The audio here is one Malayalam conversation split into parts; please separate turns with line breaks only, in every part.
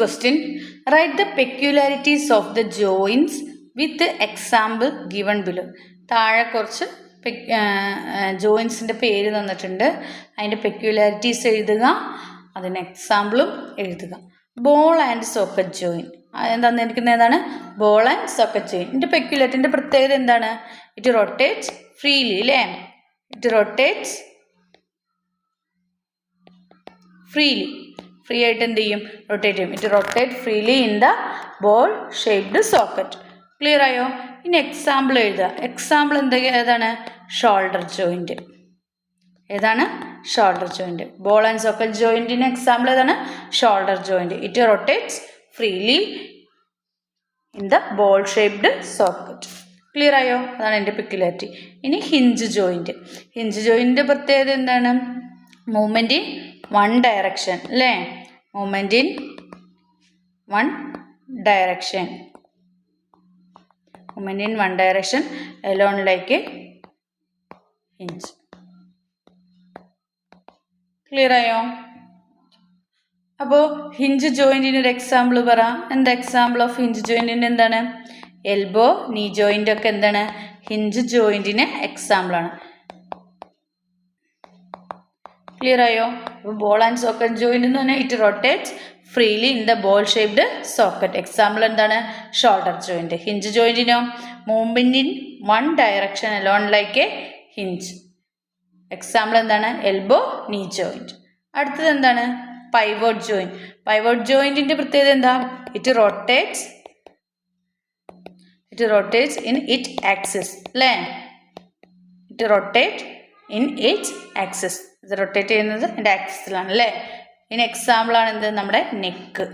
question. Write the peculiarities of the joints with example given below. താഴെ കുറച്ച് ജോയിൻസിന്റെ പേര് തന്നിട്ടുണ്ട്. അതിന്റെ പെക്യുലാരിറ്റീസ് എഴുതുക അതിന് എക്സാമ്പിളും എഴുതുക. ബോൾ ആൻഡ് സോക്കറ്റ് ജോയിൻ തന്നിരിക്കുന്നത് ഏതാണ്? ബോൾ ആൻഡ് സോക്കറ്റ് ജോയിൻ ഇതിന്റെ പെക്യുലാരിറ്റിന്റെ പ്രത്യേകത എന്താണ്? ഇറ്റ് റൊട്ടേറ്റ്സ് ഫ്രീലി അല്ലേ ഇറ്റ് റൊട്ടേറ്റ്സ് ഫ്രീലി ഫ്രീ ആയിട്ട് എന്ത് ചെയ്യും? റൊട്ടേറ്റ് ചെയ്യും. It rotate freely in the ball shaped socket clear ആയോ? ഇനി എക്സാമ്പിൾ എഴുതുക. എക്സാമ്പിൾ എന്തൊക്കെ ഏതാണ്? ഷോൾഡർ ജോയിന്റ് ഏതാണ്? Shoulder joint ball and socket ജോയിന്റിന് example ഏതാണ്? Shoulder joint it rotates freely in the ball shaped socket clear ആയോ? അതാണ് എന്റെ പിക്കുലാരിറ്റി ഇനി ഹിഞ്ച് ജോയിന്റ് ഹിഞ്ച് ജോയിന്റിന്റെ പ്രത്യേകത എന്താണ്? മൂവ്മെന്റ് ഇൻ വൺ ഡയറക്ഷൻ അല്ലേ movement in one direction movement in one direction എലോണിലേക്ക് like hinge clear ആയോ? അപ്പോൾ ഹിഞ്ച് ജോയിന്റിന്റെ ഒരു എക്സാമ്പിൾ പറ. എന്താ എക്സാമ്പിൾ ഓഫ് ഹിഞ്ച് ജോയിന്റിന്റെ എന്താണ്? എൽബോ നീ ജോയിന്റ് ഒക്കെ എന്താണ്? ഹിഞ്ച് ജോയിന്റിന് എക്സാമ്പിളാണ് ക്ലിയർ ആയോ? അപ്പോൾ ബോൾ ആൻഡ് സോക്കറ്റ് ജോയിന്റ് എന്ന് പറഞ്ഞാൽ it rotates freely in the ball shaped socket example എന്താണ് shoulder joint hinge ജോയിന്റിനോ movement in one direction alone like a hinge example എന്താണ്? എൽബോ നീ ജോയിന്റ് അടുത്തത് എന്താണ്? പൈവോട്ട് ജോയിന്റ് പൈവോട്ട് ജോയിന്റിന്റെ പ്രത്യേകത എന്താ? It rotates it rotates in it axis അല്ലേ? It rotate in it axis ഇത് റൊട്ടേറ്റ് ചെയ്യുന്നത് എന്റെ ആക്സിസിലാണ് അല്ലേ? ഇനി എക്സാമ്പിളാണ് എന്ത്? നമ്മുടെ നെക്ക്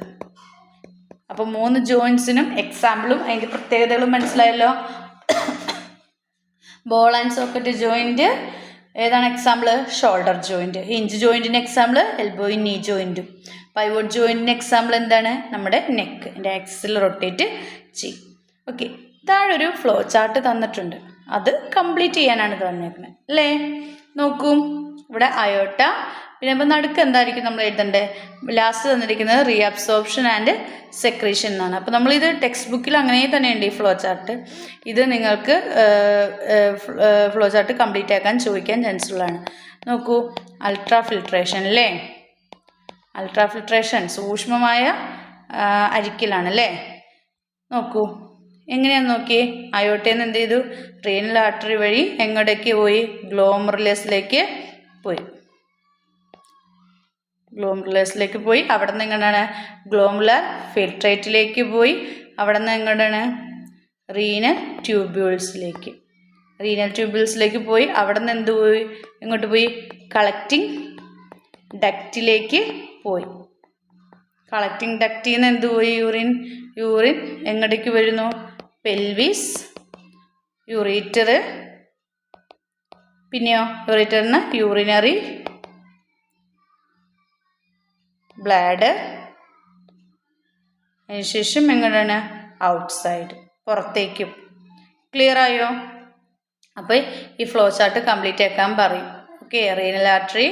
അപ്പോൾ മൂന്ന് ജോയിൻസിനും എക്സാമ്പിളും അതിന്റെ പ്രത്യേകതകളും മനസ്സിലായല്ലോ? ബോൾ ആൻഡ് സോക്കറ്റ് ജോയിന്റ് ഏതാണ് എക്സാമ്പിൾ ഷോൾഡർ ജോയിന്റ് ഹിഞ്ച് ജോയിന്റിന്റെ എക്സാമ്പിൾ എൽബോ ഇൻ നീ ജോയിന്റും പൈവോട്ട് ജോയിന്റിന്റെ എക്സാമ്പിൾ എന്താണ്? നമ്മുടെ നെക്ക് എന്റെ ആക്സിൽ റൊട്ടേറ്റ് ചെയ്യും ഓക്കെ താഴെ ഒരു ഫ്ലോ ചാർട്ട് തന്നിട്ടുണ്ട്. അത് കംപ്ലീറ്റ് ചെയ്യാനാണ് തന്നേക്കുന്നത് അല്ലേ? നോക്കൂ. ഇവിടെ അയോട്ട. പിന്നെ ഇപ്പം നടുക്ക് എന്തായിരിക്കും നമ്മൾ എഴുതേണ്ടത് ലാസ്റ്റ് തന്നിരിക്കുന്നത് റീഅബ്സോർപ്ഷൻ ആൻഡ് സെക്രീഷൻ എന്നാണ്. അപ്പോൾ നമ്മളിത് ടെക്സ്റ്റ് ബുക്കിൽ അങ്ങനെ തന്നെയുണ്ട് ഈ ഫ്ലോ ചാർട്ട് ഇത് നിങ്ങൾക്ക് ഫ്ലോ ചാർട്ട് കംപ്ലീറ്റ് ആക്കാൻ ചോദിക്കാൻ ചാൻസ് ഉള്ളതാണ്. നോക്കൂ അൾട്രാ ഫിൽട്രേഷൻ അല്ലേ അൾട്രാ ഫിൽട്രേഷൻ സൂക്ഷ്മമായ അരിക്കലാണ് അല്ലേ നോക്കൂ എങ്ങനെയാന്ന് നോക്കിയേ? അയോട്ടേന്ന് എന്ത് ചെയ്തു? റീനൽ ആർട്ടറി വഴി എങ്ങോട്ടേക്ക് പോയി? ഗ്ലോമർലെസിലേക്ക് പോയി. ഗ്ലോമുലേഴ്സിലേക്ക് പോയി. അവിടെ നിന്ന് എങ്ങനെയാണ്? ഗ്ലോമുലർ ഫിൽട്രേറ്റിലേക്ക് പോയി. അവിടെ നിന്ന് എങ്ങോട്ടാണ് റീനൽ ട്യൂബ്യൂൾസിലേക്ക്. റീനൽ ട്യൂബ്യൂൾസിലേക്ക് പോയി. അവിടെ നിന്ന് എന്ത് പോയി? എങ്ങോട്ട് പോയി? കളക്റ്റിംഗ് ഡക്റ്റിലേക്ക് പോയി. കളക്റ്റിംഗ് ഡക്റ്റിൽ നിന്ന് എന്ത് പോയി? യൂറിൻ. യൂറിൻ എങ്ങോട്ടേക്ക് വരുന്നു? പെൽവിസ് യൂറേറ്റർ പിന്നെയോ യുറേറ്ററിന് യൂറിനറി ബ്ലാഡ് അതിനുശേഷം എങ്ങനെയാണ്? ഔട്ട്സൈഡ് പുറത്തേക്കും. ക്ലിയർ ആയോ? അപ്പോൾ ഈ ഫ്ലോ ചാർട്ട് കംപ്ലീറ്റ് ആക്കാൻ പറയും. Okay renal artery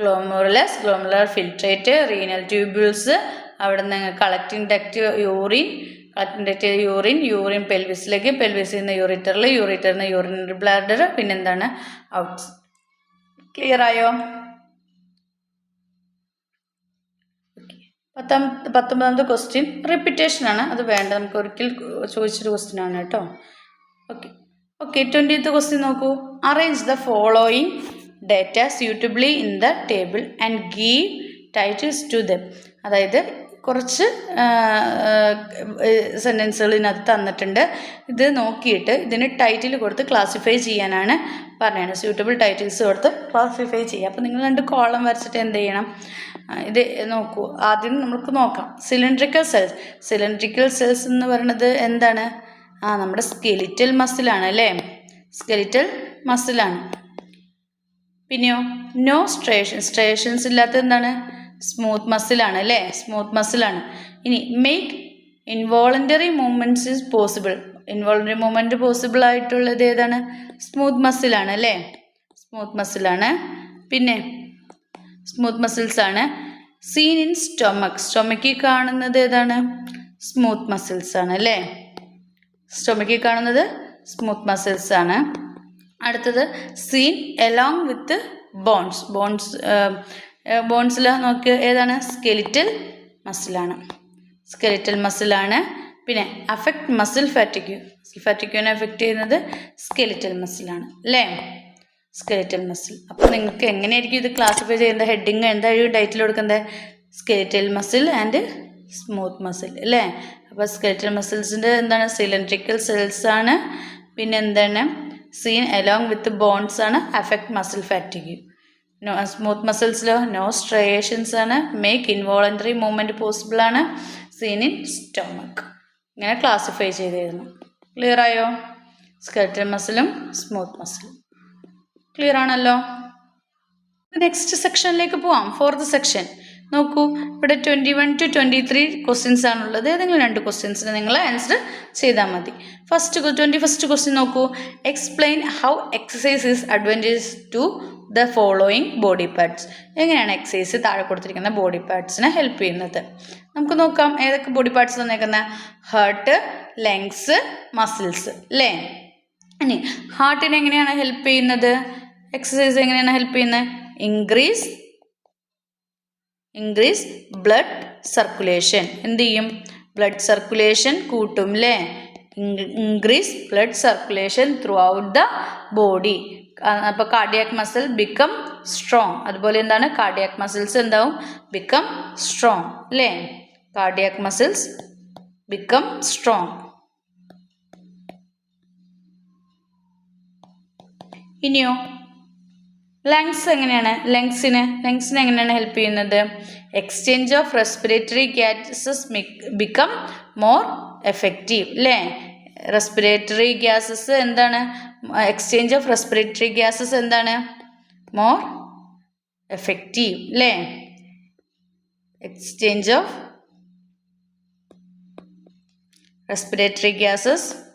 glomerulus glomerular filtrate renal tubules അവിടെ നിന്ന് collecting duct urine duct urine urine പെൽവിസിലേക്ക് പെൽവിസിൽ നിന്ന് യൂറിറ്ററിൽ യൂറിറ്ററിൽ നിന്ന് യൂറിനറി ബ്ലാഡർ പിന്നെന്താണ് ഔട്ട്സ് ക്ലിയർ ആയോ? പത്താം പത്തൊമ്പതാമത്തെ ക്വസ്റ്റ്യൻ റിപ്പിറ്റേഷൻ ആണ്. അത് വേണ്ട. നമുക്ക് ഒരിക്കൽ ചോദിച്ചൊരു ക്വസ്റ്റ്യൻ ആണ് കേട്ടോ. ഓക്കെ ഓക്കെ ട്വന്റീത്ത് ക്വസ്റ്റ്യൻ നോക്കൂ. Arrange the following data suitably in the table and give titles to them അതായത് കുറച്ച് സെന്റൻസുകൾ ഇതിനകത്ത് തന്നിട്ടുണ്ട്. ഇത് നോക്കിയിട്ട് ഇതിന് ടൈറ്റിൽ കൊടുത്ത് ക്ലാസിഫൈ ചെയ്യാനാണ് പറഞ്ഞത്. സ്യൂട്ടബിൾ ടൈറ്റിൽസ് കൊടുത്ത് ക്ലാസിഫൈ ചെയ്യുക അപ്പോൾ നിങ്ങൾ രണ്ട് കോളം വരച്ചിട്ട് എന്ത് ചെയ്യണം? ഇത് നോക്കൂ. ആദ്യം നമുക്ക് നോക്കാം. സിലിണ്ട്രിക്കൽ സെൽസ് സിലിണ്ട്രിക്കൽ സെൽസ് എന്ന് പറയുന്നത് എന്താണ്? ആ നമ്മുടെ സ്കെലിറ്റൽ മസിലാണ് അല്ലേ? സ്കെലിറ്റൽ മസിലാണ് പിന്നെയോ? നോ സ്ട്രേഷൻ സ്ട്രേഷൻസ് ഇല്ലാത്ത എന്താണ്? സ്മൂത്ത് മസിലാണ് അല്ലേ? സ്മൂത്ത് മസിലാണ് ഇനി make involuntary movements is possible involuntary movement possible ആയിട്ടുള്ളത് ഏതാണ്? സ്മൂത്ത് മസിലാണ് അല്ലേ? സ്മൂത്ത് മസിലാണ് പിന്നെ സ്മൂത്ത് മസിൽസ് ആണ്. സീൻ ഇൻ സ്റ്റൊമക് സ്റ്റൊമക്കിൽ കാണുന്നത് ഏതാണ്? സ്മൂത്ത് മസിൽസ് ആണ് അല്ലേ? സ്റ്റൊമക്കിൽ കാണുന്നത് സ്മൂത്ത് മസിൽസ് ആണ്. അടുത്തത് seen along with bones bones ബോൺസിൽ നോക്കി ഏതാണ്? സ്കെലിറ്റൽ മസിലാണ് സ്കെലിറ്റൽ മസിലാണ് പിന്നെ അഫക്റ്റ് മസിൽ ഫാറ്റിക്യൂ മസിൽ ഫാറ്റിക്യൂവിനെ അഫക്റ്റ് ചെയ്യുന്നത് സ്കെലിറ്റൽ മസിലാണ് അല്ലേ? സ്കെലിറ്റൽ മസിൽ അപ്പോൾ നിങ്ങൾക്ക് എങ്ങനെയായിരിക്കും ഇത് ക്ലാസിഫൈ ചെയ്യുന്നത്? ഹെഡിങ് എന്തായാലും ടൈറ്റിൽ കൊടുക്കുന്നത്? Skeletal muscle and smooth muscle അല്ലേ? അപ്പോൾ സ്കെലിറ്റൽ മസിൽസിന്റെ എന്താണ്? സിലിണ്ട്രിക്കൽ സെൽസ് ആണ്. പിന്നെ എന്താണ്? സീൻ അലോങ് വിത്ത് ബോൺസ് ആണ് affect muscle fatigue no smooth മസിൽസിലോ no striations ആണ്. മേക്ക് ഇൻവോളണ്ടറി മൂവ്മെന്റ് പോസിബിൾ ആണ്. സീൻ ഇൻ സ്റ്റൊമക്ക് ഇങ്ങനെ ക്ലാസിഫൈ ചെയ്തിരുന്നു. ക്ലിയർ ആയോ? സ്കെൽറ്റൽ മസിലും സ്മൂത്ത് മസിലും ക്ലിയർ ആണല്ലോ? നെക്സ്റ്റ് സെക്ഷനിലേക്ക് പോവാം. ഫോർത്ത് സെക്ഷൻ നോക്കൂ. ഇവിടെ twenty one two twenty three questions ആണുള്ളത്. ഏതെങ്കിലും രണ്ട് ക്വസ്റ്റ്യൻസിന് നിങ്ങൾ ആൻസർ ചെയ്താൽ മതി. ഫസ്റ്റ് ട്വന്റി ഫസ്റ്റ് ക്വസ്റ്റ്യൻ നോക്കൂ. Explain how exercise is advantage to the following body parts എങ്ങനെയാണ് എക്സസൈസ് താഴെ കൊടുത്തിരിക്കുന്ന ബോഡി പാർട്സിനെ ഹെൽപ്പ് ചെയ്യുന്നത്? നമുക്ക് നോക്കാം ഏതൊക്കെ ബോഡി പാർട്സ് തന്നേക്കുന്നത് ഹാർട്ട് ലങ്സ് മസിൽസ് അല്ലേ ഇനി ഹാർട്ടിനെ എങ്ങനെയാണ് ഹെൽപ്പ് ചെയ്യുന്നത്? എക്സസൈസ് എങ്ങനെയാണ് ഹെൽപ്പ് ചെയ്യുന്നത് ഇൻക്രീസ് ഇൻക്രീസ് ബ്ലഡ് സർക്കുലേഷൻ എന്ത് ചെയ്യും? ബ്ലഡ് സർക്കുലേഷൻ കൂട്ടും അല്ലേ increase blood circulation throughout the body അപ്പോൾ കാർഡിയാക് മസിൽ ബിക്കം സ്ട്രോങ് അതുപോലെ എന്താണ്? കാർഡിയാക് മസിൽസ് എന്താവും? ബിക്കം സ്ട്രോങ് അല്ലേ? കാർഡിയാക് മസിൽസ് ബിക്കം സ്ട്രോങ് ഇനിയോ? ലങ്സ് എങ്ങനെയാണ്? ലങ്സിന് ലങ്സിന് എങ്ങനെയാണ് ഹെൽപ്പ് ചെയ്യുന്നത്? Exchange of respiratory gases become more effective അല്ലേ? റെസ്പിറേറ്ററി ഗ്യാസസ് എന്താണ്? എക്സ്ചേഞ്ച് ഓഫ് റെസ്പിറേറ്ററി ഗ്യാസസ് എന്താണ്? മോർ എഫക്റ്റീവ് അല്ലേ exchange of respiratory gases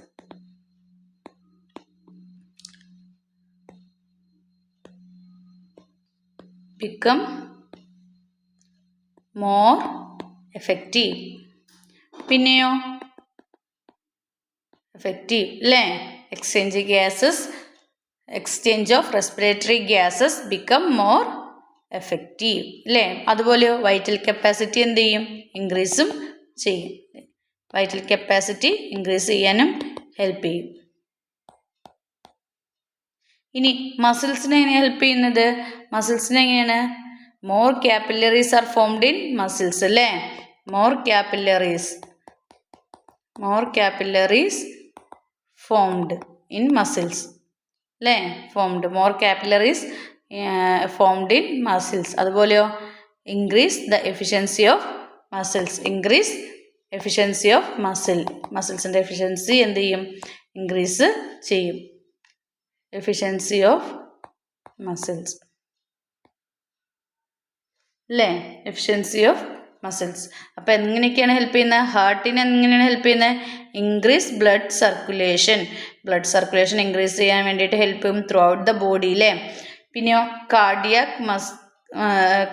become more effective. പിന്നെയോ? എഫക്റ്റീവ് അല്ലേ exchange gases exchange of respiratory gases become more effective അല്ലേ അതുപോലെയോ വൈറ്റൽ കപ്പാസിറ്റി എന്ത് ചെയ്യും? ഇൻക്രീസും ചെയ്യും. വൈറ്റൽ കപ്പാസിറ്റി ഇൻക്രീസ് ചെയ്യാനും ഹെൽപ്പ് ചെയ്യും. ഇനി മസിൽസിനെ എങ്ങനെ ഹെൽപ്പ് ചെയ്യുന്നത്? മസിൽസിനെ എങ്ങനെയാണ്? More capillaries are formed in muscles അല്ലേ more capillaries more capillaries formed in muscles അല്ലേ formed more capillaries formed in muscles അതുപോലെയോ increase the efficiency of muscles increase efficiency of muscle മസിൽസിന്റെ efficiency എന്ത് ചെയ്യും? ഇൻക്രീസ് ചെയ്യും. എഫിഷ്യൻസി ഓഫ് മസിൽസ് അല്ലേ എഫിഷ്യൻസി ഓഫ് മസിൽസ് അപ്പോൾ എങ്ങനെയൊക്കെയാണ് ഹെൽപ്പ് ചെയ്യുന്നത് ഹാർട്ടിന് എങ്ങനെയാണ് ഹെൽപ്പ് ചെയ്യുന്നത് increase blood circulation blood circulation increase ചെയ്യാൻ വേണ്ടിയിട്ട് ഹെൽപ്പ് ചെയ്യും ത്രൂ ഔട്ട് ദ ബോഡി അല്ലേ പിന്നെയോ കാർഡിയാക് മസ്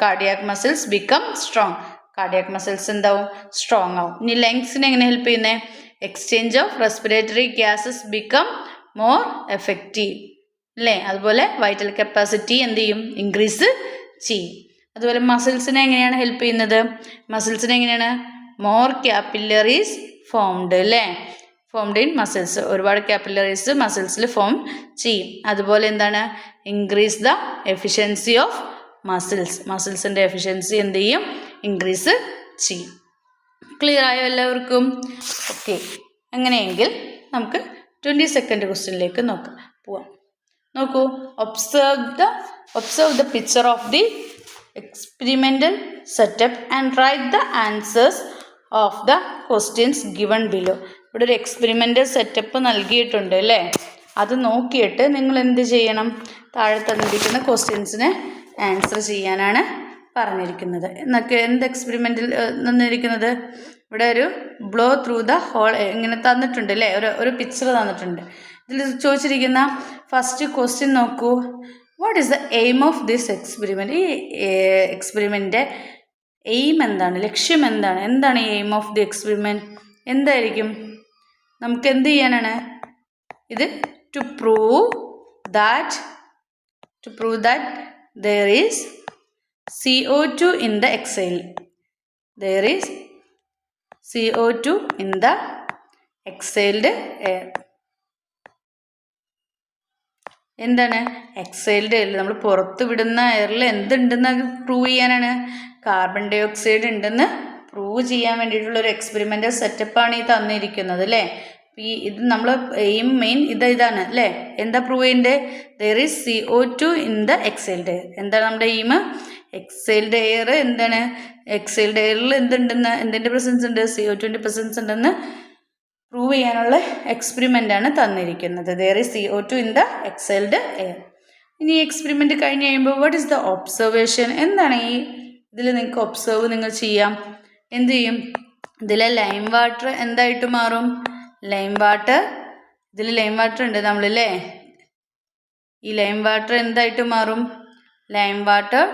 cardiac muscles become strong cardiac muscles എന്താവും? സ്ട്രോങ് ആവും. ഇനി ലങ്സിന് എങ്ങനെ ഹെൽപ്പ് ചെയ്യുന്നത് exchange of respiratory gases become more effective അല്ലേ അതുപോലെ വൈറ്റൽ കപ്പാസിറ്റി എന്ത് ചെയ്യും? ഇൻക്രീസ് ചെയ്യും. അതുപോലെ മസിൽസിനെ എങ്ങനെയാണ് ഹെൽപ്പ് ചെയ്യുന്നത്? മസിൽസിനെ എങ്ങനെയാണ്? മോർ ക്യാപ്പില്ലറീസ് ഫോംഡ് അല്ലേ ഫോംഡ് ഇൻ മസിൽസ് ഒരുപാട് ക്യാപ്പില്ലറീസ് മസിൽസിൽ ഫോം ചെയ്യും. അതുപോലെ എന്താണ്? Increase the efficiency of muscles മസിൽസിന്റെ efficiency എന്ത് ചെയ്യും? ഇൻക്രീസ് ചെയ്യും. ക്ലിയർ ആയോ എല്ലാവർക്കും? ഓക്കെ അങ്ങനെയെങ്കിൽ നമുക്ക് ട്വന്റി സെക്കൻഡ് ക്വസ്റ്റ്യനിലേക്ക് നോക്കാം. പോവാം. നോക്കൂ. Observe the observe the picture of the experimental setup and write the answers of the questions given below ഇവിടെ ഒരു എക്സ്പെരിമെന്റൽ സെറ്റപ്പ് നൽകിയിട്ടുണ്ട് അല്ലേ? അത് നോക്കിയിട്ട് നിങ്ങൾ എന്ത് ചെയ്യണം? താഴെ തന്നിരിക്കുന്ന ക്വസ്റ്റ്യൻസിന് ആൻസർ ചെയ്യാനാണ് പറഞ്ഞിരിക്കുന്നത്. എന്നൊക്കെ എന്ത് എക്സ്പെരിമെന്റിൽ തന്നിരിക്കുന്നത്? ഇവിടെ ഒരു ബ്ലോ ത്രൂ ദ ഹോൾ ഇങ്ങനെ തന്നിട്ടുണ്ട് അല്ലേ? ഒരു ഒരു പിക്ചർ തന്നിട്ടുണ്ട്. ഇതിൽ ചോദിച്ചിരിക്കുന്ന ഫസ്റ്റ് ക്വസ്റ്റ്യൻ നോക്കൂ. What is the aim of this experiment ഈ എക്സ്പെരിമെന്റിന്റെ എയിം എന്താണ്? ലക്ഷ്യം എന്താണ്? എന്താണ് എയിം ഓഫ് ദി എക്സ്പെരിമെന്റ് എന്തായിരിക്കും? നമുക്ക് എന്ത് ചെയ്യാനാണ്? ഇത് to prove that to prove that there is C O two in the exhale there is C O two in the exhaled air എന്താണ്? എക്സൈൽഡ് എയറിൽ നമ്മൾ പുറത്ത് വിടുന്ന എയറിൽ എന്തുണ്ടെന്ന് പ്രൂവ് ചെയ്യാനാണ്. കാർബൺ ഡൈ ഓക്സൈഡ് ഉണ്ടെന്ന് പ്രൂവ് ചെയ്യാൻ വേണ്ടിയിട്ടുള്ള ഒരു എക്സ്പെരിമെന്റൽ സെറ്റപ്പാണ് ഈ തന്നിരിക്കുന്നത് അല്ലേ? ഈ ഇത് നമ്മൾ എയിം മെയിൻ ഇത് ഇതാണ് അല്ലേ? എന്താ പ്രൂവ് ചെയ്യേണ്ടത് there is C O two in the exhaled air എന്താണ് നമ്മുടെ എയിം എക്സൈൽഡ് എയർ എന്താണ്? എക്സൈൽഡ് എയറിൽ എന്തുണ്ടെന്ന് എന്തിന്റെ പ്രസൻസ് ഉണ്ട്? സി ഒ ടുവിന്റെ പ്രസൻസ് ഉണ്ടെന്ന് പ്രൂവ് ചെയ്യാനുള്ള എക്സ്പെരിമെന്റ് ആണ് തന്നിരിക്കുന്നത്. There is C O two in the exhaled air ഇനി എക്സ്പെരിമെന്റ് കഴിഞ്ഞ് കഴിയുമ്പോൾ വാട്ട് ഇസ് ദ ഒബ്സർവേഷൻ എന്താണ് ഈ ഇതിൽ നിങ്ങൾക്ക് ഒബ്സർവ് നിങ്ങൾ ചെയ്യാം. എന്ത് ചെയ്യും? ഇതിലെ ലൈം വാട്ടർ എന്തായിട്ട് മാറും? ലൈം വാട്ടർ ഇതിൽ ലൈം വാട്ടർ ഉണ്ട് നമ്മളില്ലേ? ഈ ലൈം വാട്ടർ എന്തായിട്ട് മാറും? Lime water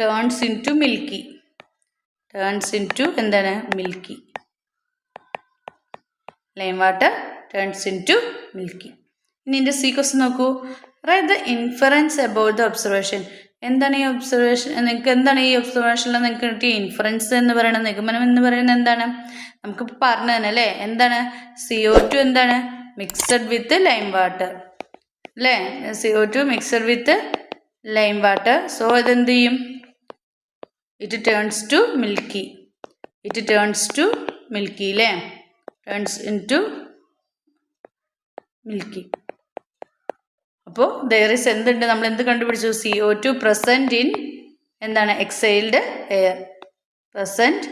turns into milky turns into എന്താണ്? Milky lime water turns into milky ഇനി എന്റെ സി ക്വസ്റ്റ് നോക്കൂ. Write the inference about the observation എന്താണ് ഈ ഒബ്സർവേഷൻ നിങ്ങൾക്ക് എന്താണ് ഈ ഒബ്സർവേഷനിൽ നിങ്ങൾക്ക് കിട്ടിയ ഇൻഫറൻസ് എന്ന് പറയുന്നത്? നിഗമനം എന്ന് പറയുന്നത് എന്താണ്? നമുക്ക് പറഞ്ഞു തന്നെ അല്ലേ? എന്താണ്? സി ഒ ടു എന്താണ്? മിക്സഡ് വിത്ത് ലൈം വാട്ടർ അല്ലേ? C O two mixed with lime water so ഇതെന്ത് ചെയ്യും? It turns to milky it turns to milky അല്ലേ ടേൺസ് ഇൻ ടു മിൽക്കി അപ്പോൾ ദയറിസ് എന്തുണ്ട്? നമ്മൾ എന്ത് കണ്ടുപിടിച്ചു? C O two present in എന്താണ്? Exhaled air present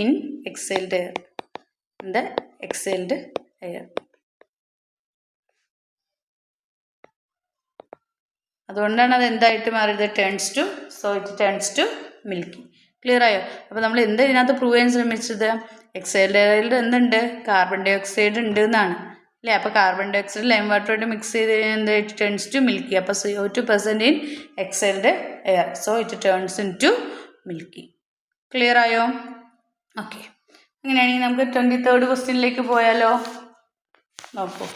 in exhaled air in the exhaled air അതുകൊണ്ടാണ് അത് എന്തായിട്ട് മാറിയത്? Turns to so it turns to milky clear ആയോ? അപ്പോൾ നമ്മൾ എന്താ ഇതിനകത്ത് പ്രൂവ് ചെയ്യാൻ ശ്രമിച്ചത്? എയറിൽ എന്തുണ്ട്? കാർബൺ ഡൈ ഓക്സൈഡ് ഉണ്ട് എന്നാണ് അല്ലേ അപ്പോൾ കാർബൺ ഡൈ ഓക്സൈഡ് ലൈം വാട്ടറായിട്ട് മിക്സ് ചെയ്ത് എന്ത് ഇറ്റ് ടേൺസ് ടു മിൽക്കി അപ്പോൾ C O two percent in exhaled air so it turns into milky clear ആയോ? ഓക്കെ അങ്ങനെയാണെങ്കിൽ നമുക്ക് ട്വന്റി തേർഡ് ക്വസ്റ്റ്യനിലേക്ക് പോയാലോ? നോക്കൂ.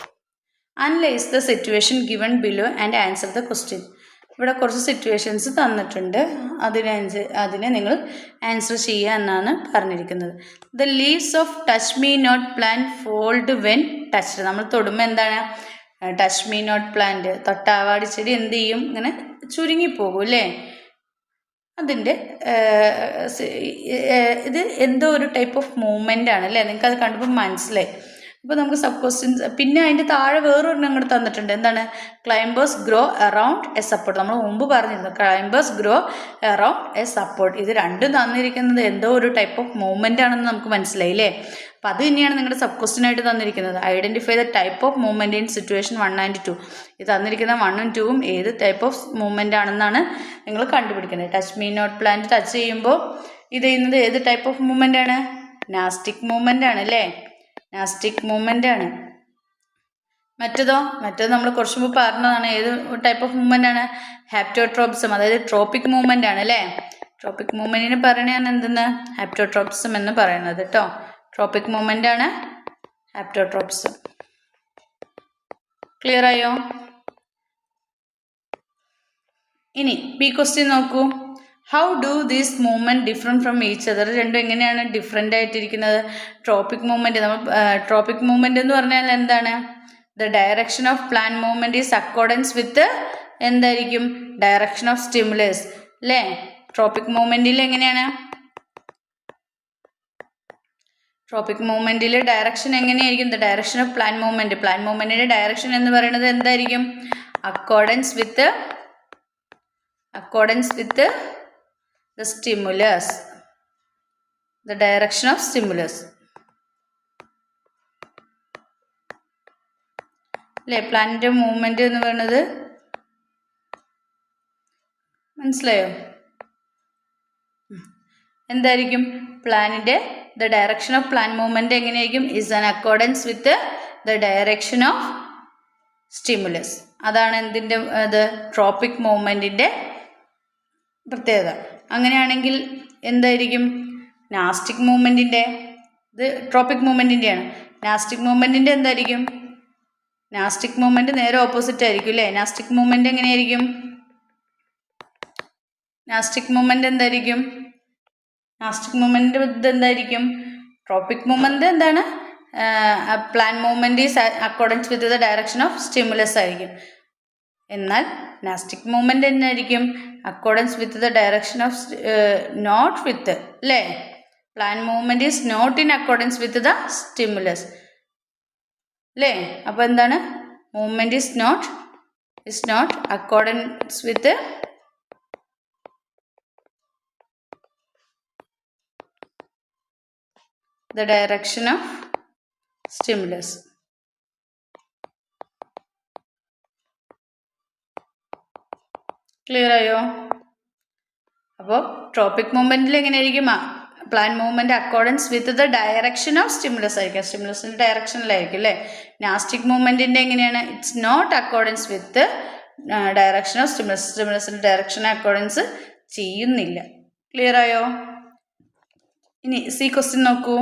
Analyse the situation given below and answer the question ഇവിടെ കുറച്ച് സിറ്റുവേഷൻസ് തന്നിട്ടുണ്ട്. അതിനനുസ അതിനെ നിങ്ങൾ ആൻസർ ചെയ്യുക എന്നാണ് പറഞ്ഞിരിക്കുന്നത്. The leaves of touch me not plant fold when touch നമ്മൾ തൊടുമ്പോൾ എന്താണ്? ടച്ച് മീ നോട്ട് പ്ലാന്റ് തൊട്ടാവാടി ചെടി എന്ത് ചെയ്യും? ഇങ്ങനെ ചുരുങ്ങിപ്പോകും അല്ലേ? അതിന്റെ ഇത് എന്തോ ഒരു ടൈപ്പ് ഓഫ് മൂവ്മെന്റ് ആണ് അല്ലേ? അത് കണ്ടപ്പോൾ മനസ്സിലായി. അപ്പോൾ നമുക്ക് സബ് ക്വസ്റ്റ്യൻസ് പിന്നെ അതിന്റെ താഴെ വേറൊരെണ്ണം അങ്ങോട്ട് തന്നിട്ടുണ്ട്. എന്താണ്? Climbers grow around a support നമ്മൾ മുമ്പ് പറഞ്ഞിരുന്നു climbers grow around a support ഇത് രണ്ടും തന്നിരിക്കുന്നത് എന്തോ ഒരു ടൈപ്പ് ഓഫ് മൂവ്മെന്റ് ആണെന്ന് നമുക്ക് മനസ്സിലായി മനസ്സിലായില്ലേ? അപ്പോൾ അത് തന്നെയാണ് നിങ്ങളുടെ സബ് ക്വസ്റ്റ്യൻ ആയിട്ട് തന്നിരിക്കുന്നത്. Identify the type of movement in situation one and two ഇത് തന്നിരിക്കുന്ന വണ്ണും ടൂവും ഏത് ടൈപ്പ് ഓഫ് മൂവ്മെന്റ് ആണെന്നാണ് നിങ്ങൾ കണ്ടുപിടിക്കുന്നത്. Touch me not plant touch ചെയ്യുമ്പോൾ ഇത് ചെയ്യുന്നത് ഏത് ടൈപ്പ് ഓഫ് മൂവ്മെന്റ് ആണ്? നാസ്റ്റിക് മൂവ്മെന്റ് ആണ് അല്ലേ? നാസ്റ്റിക് മൂവ്മെന്റ് ആണ്. മറ്റതോ മറ്റത് നമ്മൾ കുറച്ച് മുമ്പ് പറഞ്ഞതാണ്. ഏത് ടൈപ്പ് ഓഫ് മൂവ്മെന്റ് ആണ്? ഹാപ്റ്റോട്രോപ്സം അതായത് ട്രോപ്പിക് മൂവ്മെന്റ് ആണ് അല്ലേ? ട്രോപ്പിക് മൂവ്മെന്റിന് പറയണതാണ് എന്തെന്ന്? ഹാപ്റ്റോട്രോപ്സം എന്ന് പറയുന്നത് കേട്ടോ ട്രോപ്പിക് മൂവ്മെന്റ് ആണ് ഹാപ്റ്റോട്രോപ്സം ക്ലിയർ ആയോ? ഇനി ബി ക്വസ്റ്റ്യൻ നോക്കൂ. How do these movement different from each other രണ്ടും എങ്ങനെയാണ് ഡിഫറെന്റ് ആയിട്ടിരിക്കുന്നത്? ട്രോപ്പിക് മൂവ്മെന്റ് നമ്മൾ ട്രോപ്പിക് മൂവ്മെന്റ് എന്ന് പറഞ്ഞാൽ എന്താണ്? The direction of plant movement is accordance with എന്തായിരിക്കും? ഡയറക്ഷൻ ഓഫ് സ്റ്റിമുലസ് അല്ലേ ട്രോപ്പിക് മൂവ്മെന്റിൽ എങ്ങനെയാണ്? ട്രോപ്പിക് മൂവ്മെന്റിൽ ഡയറക്ഷൻ എങ്ങനെയായിരിക്കും? The direction of plant movement plant മൂവ്മെന്റിന്റെ direction എന്ന് പറയുന്നത് എന്തായിരിക്കും? Accordance with accordance with the stimulus. The direction of stimulus. അല്ലേ പ്ലാനിന്റെ മൂവ്മെന്റ് എന്ന് പറയുന്നത്? മനസ്സിലായോ? എന്തായിരിക്കും? പ്ലാനിന്റെ the direction of plant movement എങ്ങനെയായിരിക്കും? Is an accordance with the direction of stimulus അതാണ് എന്തിന്റെ ഇത് ട്രോപ്പിക് മൂവ്മെന്റിന്റെ പ്രത്യേകത. അങ്ങനെയാണെങ്കിൽ എന്തായിരിക്കും? നാസ്റ്റിക് മൂവ്മെന്റിന്റെ ഇത് ട്രോപ്പിക് മൂവ്മെന്റിന്റെയാണ് നാസ്റ്റിക് മൂവ്മെന്റിന്റെ എന്തായിരിക്കും? നാസ്റ്റിക് മൂവ്മെന്റ് നേരെ ഓപ്പോസിറ്റ് ആയിരിക്കും അല്ലേ? നാസ്റ്റിക് മൂവ്മെന്റ് എങ്ങനെയായിരിക്കും? നാസ്റ്റിക് മൂവ്മെന്റ് എന്തായിരിക്കും? നാസ്റ്റിക് മൂവ്മെന്റ് ഇത് എന്തായിരിക്കും ട്രോപ്പിക് മൂവ്മെന്റ് എന്താണ് plant movement is accordance with the direction of stimulus ആയിരിക്കും. എന്നാൽ നാസ്റ്റിക് മൂവ്മെന്റ് എന്നായിരിക്കും. Accordance with the direction of not with അല്ലേ? Plant movement is not in accordance with the stimulus അല്ലേ? അപ്പോൾ എന്താണ്? Movement is not is not accordance with the direction of stimulus. Clear ആയോ? അപ്പോൾ ട്രോപ്പിക് മൂവ്മെന്റിൽ എങ്ങനെയായിരിക്കും? Plant movement accordance with the direction of stimulus ആയിരിക്കും. സ്റ്റിമുലസിന്റെ ഡയറക്ഷനിലായിരിക്കും അല്ലേ നാസ്റ്റിക് മൂവ്മെന്റിന്റെ എങ്ങനെയാണ്? It's not accordance with direction of stimulus സ്റ്റിമുലസിന്റെ direction accordance ചെയ്യുന്നില്ല. ക്ലിയർ ആയോ? ഇനി സി ക്വസ്റ്റ്യൻ നോക്കൂ.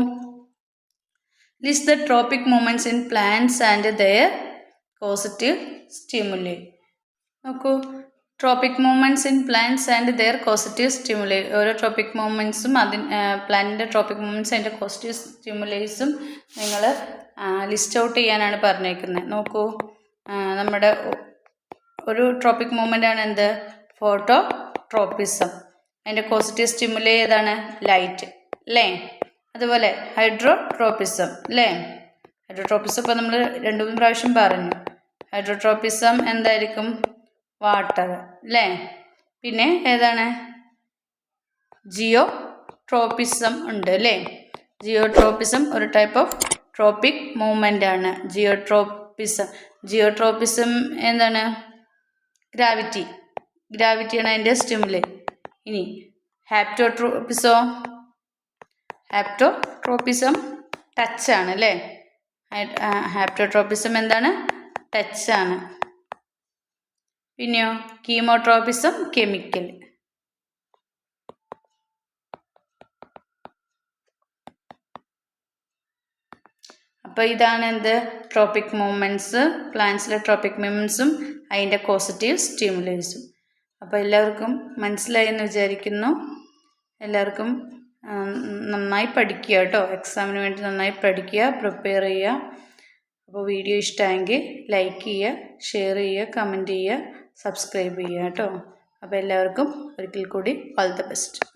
List the tropic movements in plants and their positive stimuli നോക്കൂ. Tropic movements in plants and their positive stimuli ഓരോ ട്രോപ്പിക് മൂവ്മെന്റ്സും അതിന് പ്ലാന്റിന്റെ ട്രോപ്പിക് മൂവ്മെന്റ്സ് അതിന്റെ കോസിറ്റീവ് സ്റ്റിമുലേസും നിങ്ങൾ ലിസ്റ്റ് ഔട്ട് ചെയ്യാനാണ് പറഞ്ഞേക്കുന്നത്. നോക്കൂ നമ്മുടെ ഒരു ട്രോപ്പിക് മൂവ്മെന്റ് ആണ് എന്ത്? ഫോട്ടോ ട്രോപ്പിസം അതിന്റെ കോസിറ്റീവ് സ്റ്റിമുലേ ഏതാണ്? ലൈറ്റ് അല്ലേ അതുപോലെ ഹൈഡ്രോട്രോപ്പിസം അല്ലേ ഹൈഡ്രോട്രോപ്പിസം ഇപ്പോൾ നമ്മൾ രണ്ടു മൂന്ന് പ്രാവശ്യം പറഞ്ഞു. ഹൈഡ്രോട്രോപ്പിസം എന്തായിരിക്കും? വാട്ടർ അല്ലേ പിന്നെ ഏതാണ്? ജിയോ ട്രോപ്പിസം ഉണ്ട് അല്ലേ ജിയോ ട്രോപ്പിസം ഒരു ടൈപ്പ് ഓഫ് ട്രോപ്പിക് മൂവ്മെന്റ് ആണ്. ജിയോ ട്രോപ്പിസം ജിയോ ട്രോപ്പിസം എന്താണ് ഗ്രാവിറ്റി ഗ്രാവിറ്റിയാണ് അതിന്റെ സ്റ്റിമുലേ ഇനി ഹാപ്റ്റോ ട്രോപ്പിസോ ഹാപ്റ്റോ ട്രോപ്പിസം ടച്ചാണ് അല്ലേ ഹാപ്റ്റോ ട്രോപ്പിസം എന്താണ്? ടച്ചാണ് പിന്നെയോ? Chemotropism chemical. അപ്പോൾ ഇതാണ് എന്ത്? ട്രോപ്പിക് മൂവ്മെന്റ്സ് പ്ലാന്റ്സിലെ ട്രോപ്പിക് മൂവ്മെന്റ്സും അതിന്റെ പോസിറ്റീവ് സ്റ്റിമുലേഴ്സും. അപ്പോൾ എല്ലാവർക്കും മനസ്സിലായി എന്ന് വിചാരിക്കുന്നു. എല്ലാവർക്കും നന്നായി പഠിക്കുക കേട്ടോ. എക്സാമിന് വേണ്ടി നന്നായി പഠിക്കുക പ്രിപ്പയർ ചെയ്യുക. അപ്പോൾ വീഡിയോ ഇഷ്ടമായെങ്കിൽ ലൈക്ക് ചെയ്യുക ഷെയർ ചെയ്യുക കമന്റ് ചെയ്യുക. സബ്സ്ക്രൈബ് ചെയ്യുക കേട്ടോ. അപ്പോൾ എല്ലാവർക്കും ഒരിക്കൽ കൂടി ഓൾ ദ ബെസ്റ്റ്